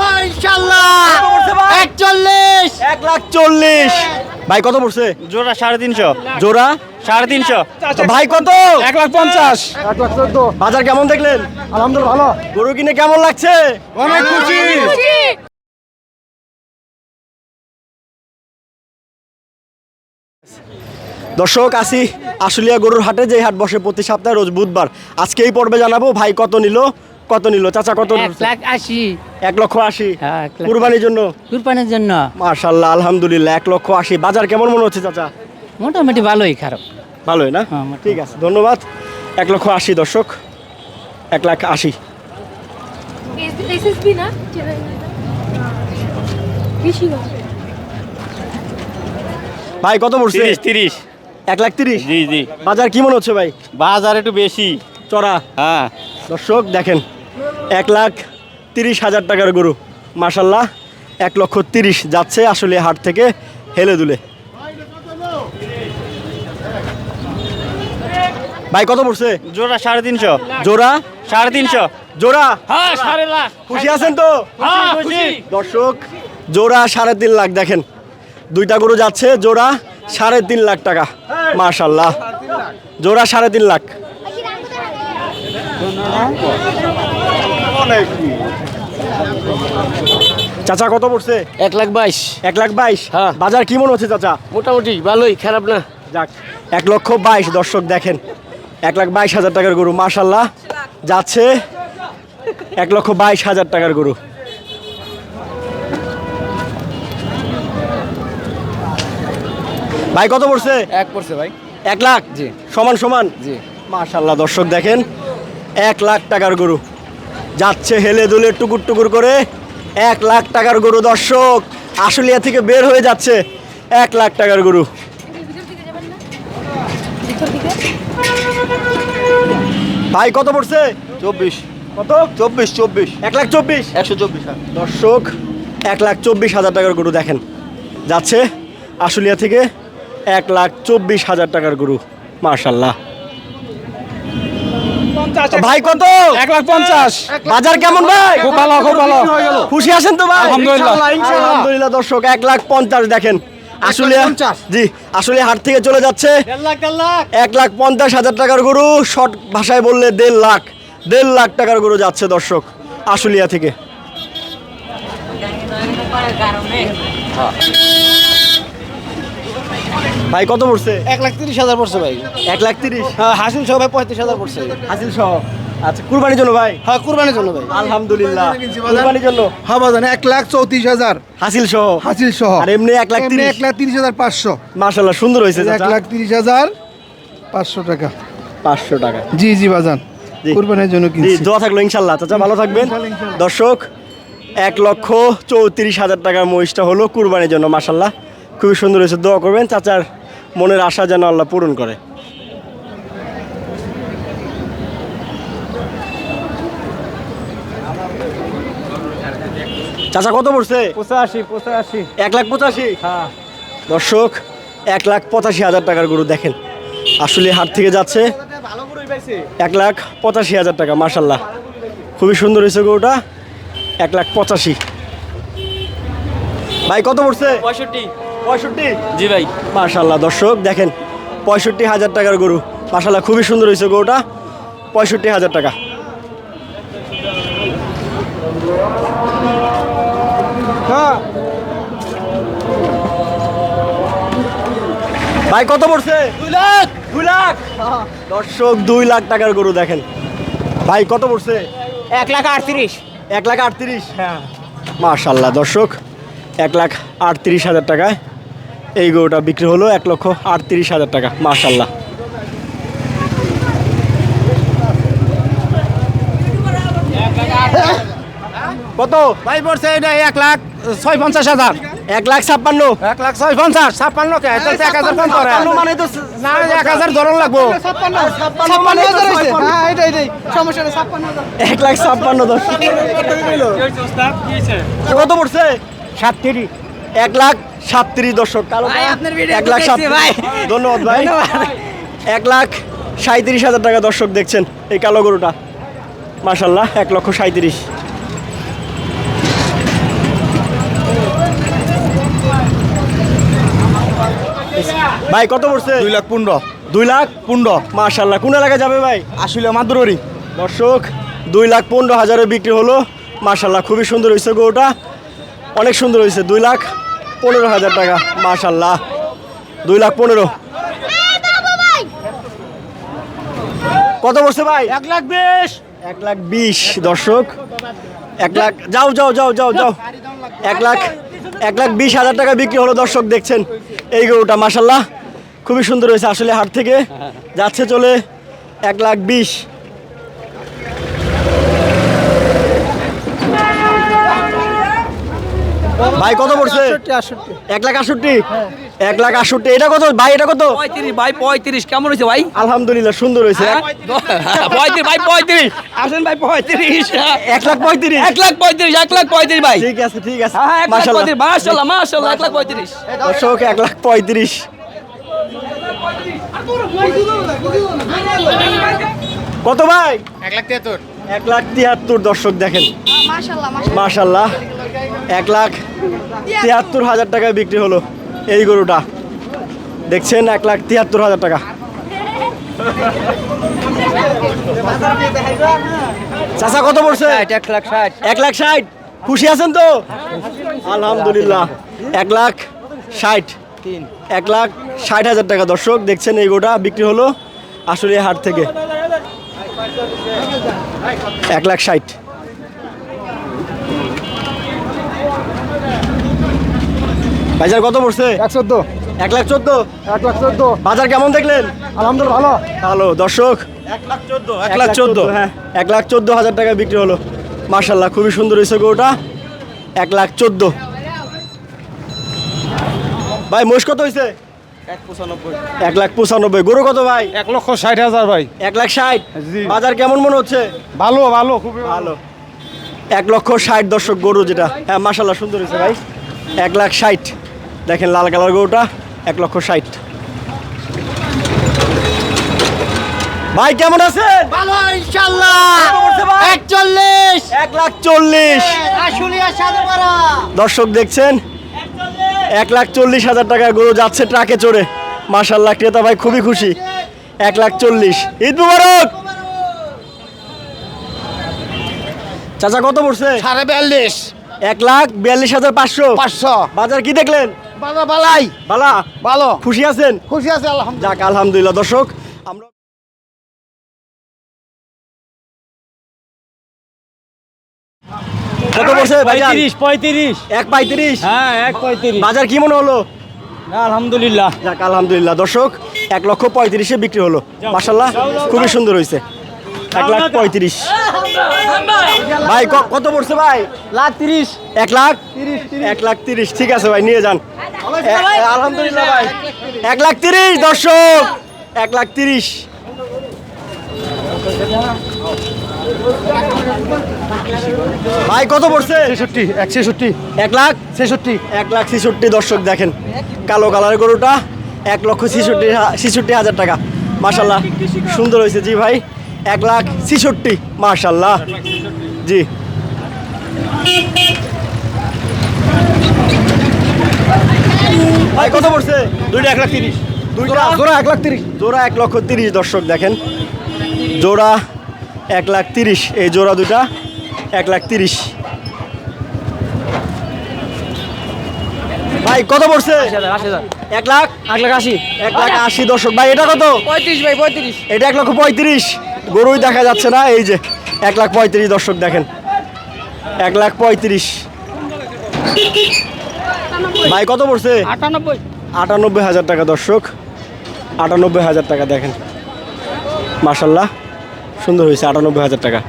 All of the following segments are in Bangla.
ভালো ইনশাল্লাহ কত পড়ছে ভাই? একচল্লিশ। এক লাখ চল্লিশ। ভাই কত পড়ছে? জোড়া সাড়ে তিনশো। জোড়া? সাড়ে তিনশো। ভাই কত? এক লাখ পঞ্চাশ। বাজার কেমন দেখলেন? আলহামদুলিল্লাহ ভালো। গরু কিনে কেমন লাগছে? অনেক খুশি। দর্শক আসি আশুলিয়া গরুর হাটে যে হাট বসে প্রতি সপ্তাহে রোজ বুধবার। আজকে এই পর্বে জানাব ভাই কত নিল কত নিল? চাচা কত এক লাখ আশি। এক লক্ষ আশি? হ্যাঁ, এক কুরবানির জন্য? কুরবানির জন্য। মার্শাল্লাহ আলহামদুলিল্লাহ এক লক্ষ আশি। বাজার কেমন মনে হচ্ছে চাচা? মোটামুটি ভালোই খারাপ। ভালোই না? হ্যাঁ, ঠিক আছে ধন্যবাদ। এক লক্ষ আশি দর্শক এক লাখ আশি। ভাই কত পড়ছে? তিরিশ তিরিশ। এক লাখ তিরিশ? জি জি। বাজার কি মনে হচ্ছে ভাই? বাজার একটু বেশি। চড়া? হ্যাঁ। দর্শক দেখেন। এক লাখ তিরিশ হাজার টাকার গরু। মার্শাল্লাহ এক লক্ষ তিরিশ যাচ্ছে আসলে হাট থেকে হেলে দুলে। ভাই কত পড়ছে? জোড়া সাড়ে তিনশো। জোড়া? সাড়ে তিনশো। জোড়া? হ্যাঁ সাড়ে লাখ। খুশি আছেন তো? হ্যাঁ, দর্শক জোড়া সাড়ে তিন লাখ দেখেন। দুইটা গরু যাচ্ছে জোড়া সাড়ে তিন লাখ টাকা। মার্শাল্লাহ জোড়া সাড়ে তিন লাখ। চাচা কত পড়ছে? এক লাখ বাইশ। এক লাখ বাইশ? হ্যাঁ। বাজার কি মনে হচ্ছে চাচা? মোটামুটি ভালোই খারাপ না। যাক এক লক্ষ বাইশ দর্শক দেখেন। এক লাখ বাইশ হাজার টাকার গরু মার্শাল্লাহ যাচ্ছে এক লক্ষ বাইশ হাজার টাকার গরু। ভাই কত পড়ছে? এক পড়ছে ভাই। এক লাখ? জি। সমান সমান? জি। মার্শাল্লাহ দর্শক দেখেন। এক লাখ টাকার গরু। যাচ্ছে হেলে দুলে টুকুর টুকুর করে। এক লাখ টাকার গরু দর্শক আশুলিয়া থেকে বের হয়ে যাচ্ছে এক লাখ টাকার গরু। ভাই কত পড়ছে? চব্বিশ। কত? চব্বিশ চব্বিশ। এক লাখ চব্বিশ? একশো চব্বিশ দর্শক এক লাখ চব্বিশ হাজার টাকার গরু দেখেন। যাচ্ছে আশুলিয়া থেকে এক লাখ চব্বিশ হাজার টাকার গরু মার্শাল্লাহ ভাই কত? এক লাখ পঞ্চাশ। বাজার কেমন ভাই? খুব ভালো খুব ভালো। খুশি আছেন তো ভাই? আলহামদুলিল্লাহ। আলহামদুলিল্লাহ দর্শক এক লাখ পঞ্চাশ দেখেন। আসলে জি আসলে হাট থেকে চলে যাচ্ছে। এক লাখ পঞ্চাশ হাজার টাকার গরু শর্ট ভাষায় বললে দেড় লাখ। দেড় লাখ টাকার গরু যাচ্ছে দর্শক আশুলিয়া থেকে। ভাই কত পড়ছে? এক লাখ তিরিশ হাজার পড়ছে ভাই। এক লাখ তিরিশ? হ্যাঁ হাসিল সহ ভাই পঁয়ত্রিশ হাজার পড়ছে। হাসিল সহ? আচ্ছা কুরবানির জন্য ভাই? হ্যাঁ কুরবানির জন্য ভাই। আলহামদুলিল্লাহ। কুরবানির জন্য? হ্যাঁ বাজান এক লাখ চৌত্রিশ হাজার। হাসিল সহ? হাসিল সহ। আর এমনি এক লাখ তিরিশ? এক লাখ তিরিশ হাজার পাঁচশো। মাশাল্লাহ সুন্দর হয়েছে এক লাখ তিরিশ হাজার পাঁচশো টাকা। পাঁচশো টাকা। জি জি বাজান। কুরবানির জন্য জি কিনছি। দোয়া থাকল ইনশাল্লাহ চাচা ভালো থাকবেন। দর্শক এক লক্ষ চৌত্রিশ হাজার টাকার মহিষটা হলো কুরবানির জন্য মাসাল্লাহ খুবই সুন্দর হয়েছে। দোয়া করবেন চাচার মনের আশা যেন আল্লাহ পূরণ করে। চাচা কত পড়ছে? পঁচাশি পঁচাশি। এক লাখ পঁচাশি? হ্যাঁ। দর্শক এক লাখ পঁচাশি হাজার টাকার গরু দেখেন। আসলে হাট থেকে যাচ্ছে। এক লাখ পঁচাশি হাজার টাকা মার্শাল্লাহ খুবই সুন্দর হয়েছে গরুটা। এক লাখ পঁচাশি। ভাই কত পড়ছে? পঁয়ষট্টি। পঁয়ষট্টি? জি ভাই। মার্শাল্লাহ দর্শক দেখেন পঁয়ষট্টি হাজার টাকার গরু। মার্শাল্লাহ খুবই সুন্দর হয়েছে গরুটা। পঁয়ষট্টি হাজার টাকা। ভাই কত পড়ছে? দুই লাখ! দুই লাখ? দর্শক দুই লাখ টাকার গরু দেখেন। ভাই কত পড়ছে? এক লাখ আটত্রিশ। এক লাখ আটত্রিশ? হ্যাঁ। মার্শাল্লাহ দর্শক এক লাখ আটত্রিশ হাজার টাকায় এই গরুটা বিক্রি হলো এক লক্ষ আটত্রিশ হাজার টাকা মার্শাল্লাহ কত? ভাই পড়ছে এটা এক লাখ ছয় পঞ্চাশ হাজার। এক লাখ ছাপ্পান্ন। এক লাখ ছয় পঞ্চাশ ছাপ্পান্ন কে? এক হাজার মানে তো না এক হাজার ধরন লাগবো। মানে এক লাখ ছাপ্পান্ন কত পড়ছে? সাতত্রিশ এক লাখ সাতত্রিশ দর্শক। এক লাখ ধন্যবাদ ভাই। এক লাখ সাঁত্রিশ হাজার টাকা দর্শক দেখছেন এই কালো গরুটা। মাসাল্লাহ এক লক্ষ সাঁত্রিশ ভাই কত পড়ছে? দুই লাখ পনেরো। দুই লাখ পনেরো। মার্শাল্লাহ কোন এলাকায় যাবে ভাই? আসলে মাদুরি দর্শক দুই লাখ পনেরো হাজারে বিক্রি হলো। মাসাল্লাহ খুবই সুন্দর হয়েছে গরুটা। অনেক সুন্দর হয়েছে দুই লাখ পনেরো হাজার টাকা মাশাল্লাহ। দুই লাখ পনেরো। কত বসছে ভাই? এক লাখ বিশ। এক লাখ বিশ দর্শক। এক লাখ যাও যাও যাও যাও যাও। এক লাখ এক লাখ বিশ হাজার টাকা বিক্রি হলো দর্শক দেখছেন এই গরুটা মাসাল্লাহ খুবই সুন্দর হয়েছে আসলে হাট থেকে। যাচ্ছে চলে এক লাখ বিশ। ভাই কত পড়ছে এক লাখ আটষট্টি এক লাখ আটষট্টি এটা কত ভাই এটা কত পঁয়ত্রিশ ভাই পঁয়ত্রিশ কেমন হয়েছে ভাই আলহামদুলিল্লাহ সুন্দর হয়েছে পঁয়ত্রিশ ভাই পঁয়ত্রিশ আসেন ভাই পঁয়ত্রিশ এক লাখ পঁয়ত্রিশ এক লাখ পঁয়ত্রিশ এক লাখ পঁয়ত্রিশ ভাই ঠিক আছে ঠিক আছে হ্যাঁ মাশাল্লাহ মাশাল্লাহ এক লাখ পঁয়ত্রিশ দর্শক এক লাখ পঁয়ত্রিশ কত ভাই এক লাখ তিয়াত্তর এক লাখ তিয়াত্তর দর্শক দেখেন মাশাআল্লাহ মাশাল্লাহ এক লাখ তিয়াত্তর হাজার টাকায় বিক্রি হলো এই গরুটা। দেখছেন এক লাখ তিয়াত্তর হাজার টাকা। চাচা কত পড়ছে? এক লাখ ষাট। এক লাখ ষাট? খুশি আছেন তো? আলহামদুলিল্লাহ। এক লাখ ষাট। এক লাখ ষাট হাজার টাকা। দর্শক দেখছেন এই গোটা বিক্রি হলো আসলে হাট থেকে। এক লাখ ষাট। বাজার কত পড়ছে এক চোদ্দ এক লাখ চোদ্দ এক লাখ চোদ্দ বাজার কেমন দেখলেন আলহামদুলিল্লাহ ভালো ভালো দর্শক এক লাখ চোদ্দ এক লাখ চোদ্দ হ্যাঁ এক লাখ চোদ্দ হাজার টাকা বিক্রি হলো মার্শাল্লাহ খুবই সুন্দর হয়েছে গরুটা এক লাখ চোদ্দ ভাই মোষ কত হয়েছে এক লাখ পঁচানব্বই গরু কত ভাই এক লক্ষ ষাট হাজার ভাই এক লাখ ষাট বাজার কেমন মনে হচ্ছে ভালো ভালো খুবই ভালো এক লক্ষ ষাট দর্শক গরু যেটা হ্যাঁ মার্শাল্লাহ সুন্দর হয়েছে ভাই এক লাখ ষাট দেখেন লাল কালার গরুটা এক লক্ষ ষাট। ভাই কেমন আছেন? ভালো লাখ আশুলিয়া সাদে দর্শক দেখছেন? এক লাখ চল্লিশ হাজার টাকা গরু যাচ্ছে ট্রাকে চড়ে। মার্শাল্লাহ ক্রেতা ভাই খুবই খুশি। এক লাখ চল্লিশ। ঈদ মুবারক! চাচা কত পড়ছে? সাড়ে বিয়াল্লিশ। এক লাখ বিয়াল্লিশ হাজার পাঁচশো। পাঁচশো। বাজার কি দেখলেন? বাবা বালাই। বালা ভালো খুশি আছেন? খুশি আছে আলহামদুলিল্লাহ। যাক আলহামদুলিল্লাহ দর্শক আমরা কত পড়ছে ভাইজান? পঁয়ত্রিশ এক পঁয়ত্রিশ? হ্যাঁ এক পঁয়ত্রিশ। বাজার কি মনে হলো? আলহামদুলিল্লাহ। যাক আলহামদুলিল্লাহ দর্শক এক লক্ষ পঁয়ত্রিশে বিক্রি হলো। মাসাল্লাহ খুবই সুন্দর হয়েছে। এক লাখ পঁয়ত্রিশ। ভাই কত পড়ছে ভাই? লাখ তিরিশ। এক লাখ? এক লাখ তিরিশ ঠিক আছে ভাই নিয়ে যান। আলহামদুলিল্লাহ ভাই। এক লাখ তিরিশ দর্শক। এক লাখ তিরিশ। ভাই কত পড়ছে? ছেষট্টি এক ছেষট্টি। এক লাখ? ছেষট্টি। এক লাখ ছেষট্টি দর্শক দেখেন। কালো কালারের গরুটা এক লক্ষ ছেষট্টি ছেষট্টি হাজার টাকা। মার্শাল্লাহ সুন্দর হয়েছে। জি ভাই এক লাখ ছেষট্টি মার্শাল্লাহ জি। ভাই কত পড়ছে? দুইটা এক লাখ তিরিশ। দুইটা? জোড়া এক লাখ তিরিশ। জোড়া এক লক্ষ তিরিশ দর্শক দেখেন। জোড়া এক লাখ তিরিশ এই জোড়া দুটা এক লাখ তিরিশ। ভাই কত পড়ছে? এক লাখ? এক লাখ আশি। এক লাখ আশি দর্শক। ভাই এটা কত? পঁয়ত্রিশ ভাই পঁয়ত্রিশ। এটা এক লক্ষ পঁয়ত্রিশ। গরুই দেখা যাচ্ছে না এই যে এক লাখ পঁয়ত্রিশ দর্শক দেখেন। এক লাখ পঁয়ত্রিশ। ভাই কত পড়ছে? আটানব্বই। আটানব্বই হাজার টাকা দর্শক। আটানব্বই হাজার টাকা দেখেন। মার্শাল্লাহ সুন্দর হয়েছে আটানব্বই হাজার টাকা।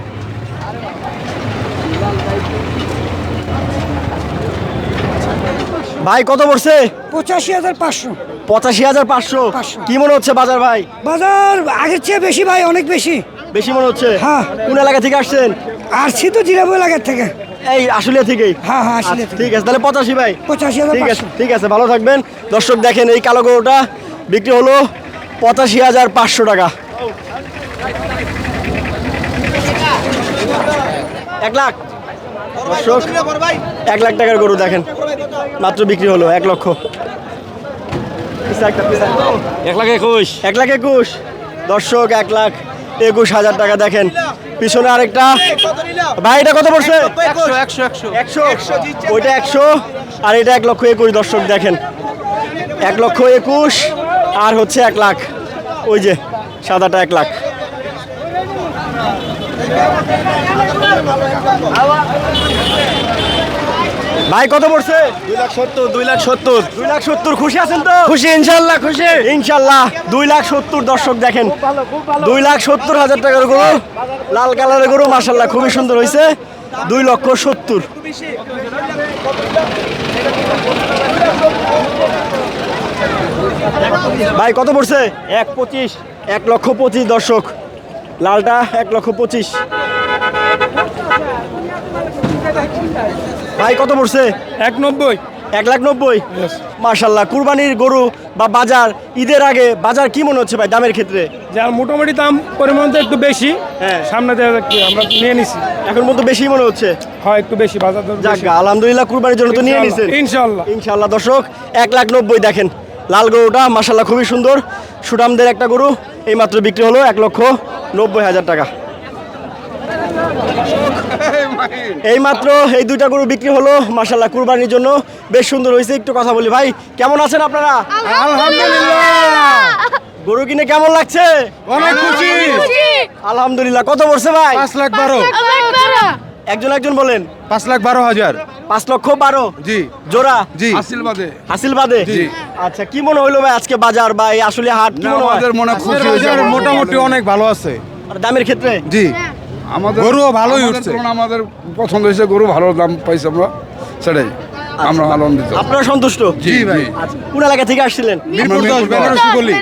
ভাই কত পড়ছে? পঁচাশি হাজার পাঁচশো। পঁচাশি হাজার পাঁচশো। পাঁচশো। কি মনে হচ্ছে বাজার ভাই? বাজার আগের চেয়ে বেশি ভাই অনেক বেশি। বেশি মনে হচ্ছে? হ্যাঁ। কোন এলাকা থেকে আসছেন? আসছি তো জিরাবো এলাকার থেকে। এই আশুলিয়া থেকেই। হ্যাঁ হ্যাঁ আসলে আচ্ছা, ঠিক আছে তাহলে পঁচাশি ভাই। পঁচাশি হাজার ঠিক আছে ঠিক আছে ভালো থাকবেন। দর্শক দেখেন এই কালো গরুটা বিক্রি হলো পঁচাশি হাজার পাঁচশো টাকা। এক লাখ। দর্শক এক লাখ টাকার গরু দেখেন। মাত্র বিক্রি হলো এক লক্ষ। এক লাখ একুশ। এক লাখ একুশ। দর্শক এক লাখ। একুশ হাজার টাকা দেখেন। পিছনে আরেকটা। ভাই এটা কত পড়ছে? ওইটা একশো। আর এটা এক লক্ষ একুশ দর্শক দেখেন। এক লক্ষ একুশ আর হচ্ছে এক লাখ। ওই যে সাদাটা এক লাখ। ভাই কত পড়ছে? দুই লাখ সত্তর দুই লাখ সত্তর। দুই লাখ সত্তর খুশি আছেন তো? খুশি ইনশাল্লাহ খুশি। ইনশাল্লাহ দুই লাখ সত্তর দর্শক দেখেন। দুই লাখ সত্তর হাজার টাকার গরু লাল কালারের গরু মাসাল্লাহ খুবই সুন্দর হয়েছে দুই লক্ষ সত্তর। ভাই কত পড়ছে? এক পঁচিশ। এক লক্ষ পঁচিশ দর্শক। লালটা এক লক্ষ পঁচিশ। ভাই কত পড়ছে? এক নব্বই। এক লাখ নব্বই? মার্শাল্লাহ কুরবানির গরু বা বাজার ঈদের আগে বাজার কি মনে হচ্ছে ভাই দামের ক্ষেত্রে? যার মোটামুটি দাম পরিমাণ তো একটু বেশি হ্যাঁ। সামনে আমরা নিয়ে নিছি। এখন মতো বেশি মনে হচ্ছে? হয় একটু বেশি বাজার দর যাক আলহামদুলিল্লাহ কুরবানির জন্য তো নিয়ে নিছেন। ইনশাল্লাহ ইনশাল্লাহ দর্শক এক লাখ নব্বই দেখেন। লাল গরুটা মার্শাল্লাহ খুবই সুন্দর। সুডামদের একটা গরু এই মাত্র বিক্রি হলো এক লক্ষ নব্বই হাজার টাকা। এই মাত্র এই দুইটা গরু বিক্রি হলো মাসাল্লাহ কুরবানির জন্য। বেশ সুন্দর হয়েছে একটু কথা বলি। ভাই কেমন আছেন আপনারা? গরু কিনে কেমন লাগছে? অনেক খুশি। আলহামদুলিল্লাহ কত পড়ছে ভাই? পাঁচ লাখ বারো। একজন একজন বলেন। পাঁচ লাখ বারো হাজার। পাঁচ লক্ষ বারো? জি। জোড়া? জি। আসিল বাদে হাসিল বাদে জি। আচ্ছা কি মনে হইল ভাই আজকে বাজার বা এই আসলে হাট কি মনে হয়? মনে খুশি মোটামুটি অনেক ভালো আছে। আর দামের ক্ষেত্রে? জি। আমাদের গরুও ভালোই আমাদের উঠছে। আমাদের পছন্দ হয়েছে গরু ভালো দাম পাইছি আমরা। সেটাই। আমরা আনন্দিত। আপনারা সন্তুষ্ট? জি ভাই। আচ্ছা কোন এলাকা থেকে আসছিলেন? মিরপুর দশ বেনারসি গলি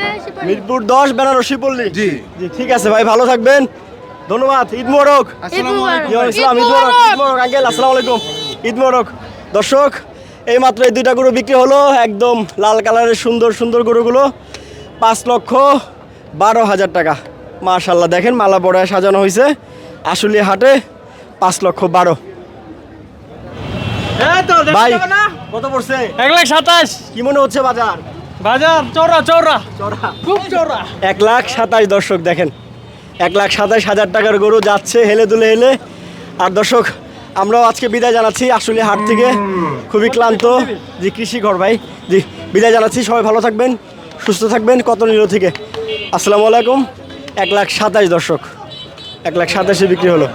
মিরপুর দশ বেনারসি পল্লী। জি। জি ঠিক আছে ভাই ভালো থাকবেন। ধন্যবাদ। ঈদ মোবারক। ইয়া ইসলাম ঈদ মোবারক। ঈদ মোবারক। আঙ্কেল আসসালামু আলাইকুম। ঈদ মোবারক। দর্শক এই মাত্র এই দুইটা গরু বিক্রি হলো একদম লাল কালারের সুন্দর সুন্দর গরুগুলো। পাঁচ লক্ষ বারো হাজার টাকা। মাশাল্লাহ দেখেন মালা বড়ায় সাজানো হয়েছে আসলে হাটে পাঁচ লক্ষ বারো। ভাই। কত পড়ছে? এক লাখ সাতাশ। কি মনে হচ্ছে বাজার? বাজার চৌরা চৌরা চড়া খুব চৌরা এক লাখ সাতাশ দর্শক দেখেন। এক লাখ সাতাশ হাজার টাকার গরু যাচ্ছে হেলে দুলে হেলে। আর দর্শক আমরাও আজকে বিদায় জানাচ্ছি আসলে হাট থেকে। খুবই ক্লান্ত জি কৃষি ঘর ভাই। জি বিদায় জানাচ্ছি। সবাই ভালো থাকবেন সুস্থ থাকবেন। কত নিল থেকে। আসসালামু আলাইকুম। এক লাখ সাতাশ দর্শক। এক লাখ সাতাশে বিক্রি হলো।